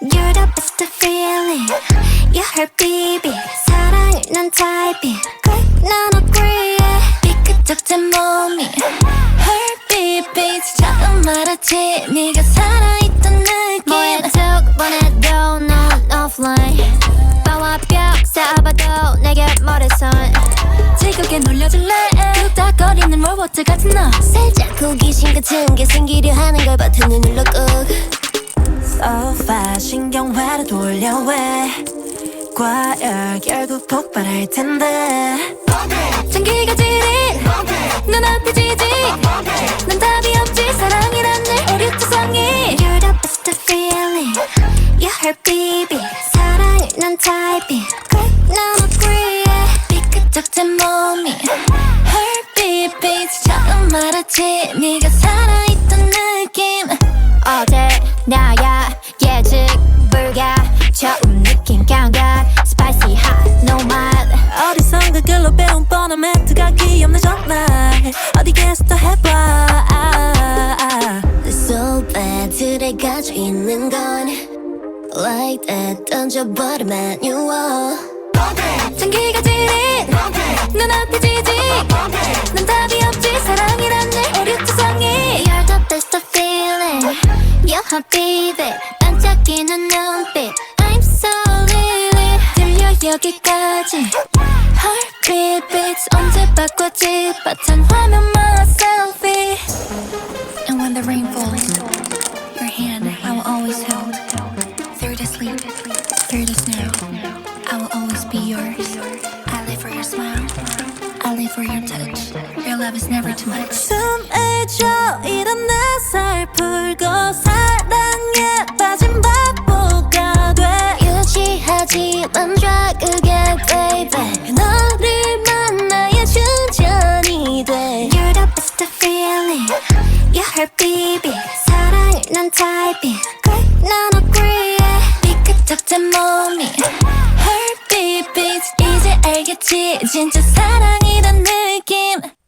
You're the best feeling You're her baby 사랑을 난 타입이 Quick 난 agree 삐끗적진 몸이 Her baby 처음 알았지 네가 살아있던 느낌 뭐에 툭 보내도 넌 offline 바와 벽 쌓아봐도 내게 머리선 즐겁게 놀려줄래 뚝딱거리는 로봇 같은 너 살짝 호기심 같은 게 생기려 하는 걸 버튼을 눌러 꾹 So fast 신경화를 돌려 왜 과열 결국 폭발할 텐데. 전기가 지린. 눈앞에 지지. 난 답이 없지. 사랑이란 내 오류 투성이. You're the best feeling. You're her baby 사랑을 난 타입이 난 agree 삐끗적진 몸이. Her baby 처음 알았지. 네가 살아있던 느낌. 어제 나야 멘트가 귀엽네 정말. 어디 계속 더 해봐. 아, 아. Bad 들어가져 있는 건 Like that you are 전기가 지린. 눈앞에 지지 난 답이 없지. 사랑이란 내 오류 투성이. You're the best feeling You're her baby 여기까지 Heartbeat beats 언제 바꿨지 바탕 화면만 selfie And when the rain falls, your hand I will always hold. Through the sleep, through the snow, I will always be yours. I live for your smile, I live for your touch. Your love is never too much. 숨을 쉬어 일어나 살풀고 사랑에 빠진 바보가 돼 유지하지만 Baby 사랑을 난 타입이 난 agree 삐끗적진 몸이 Her baby 이제 알겠지 진짜 사랑이란 느낌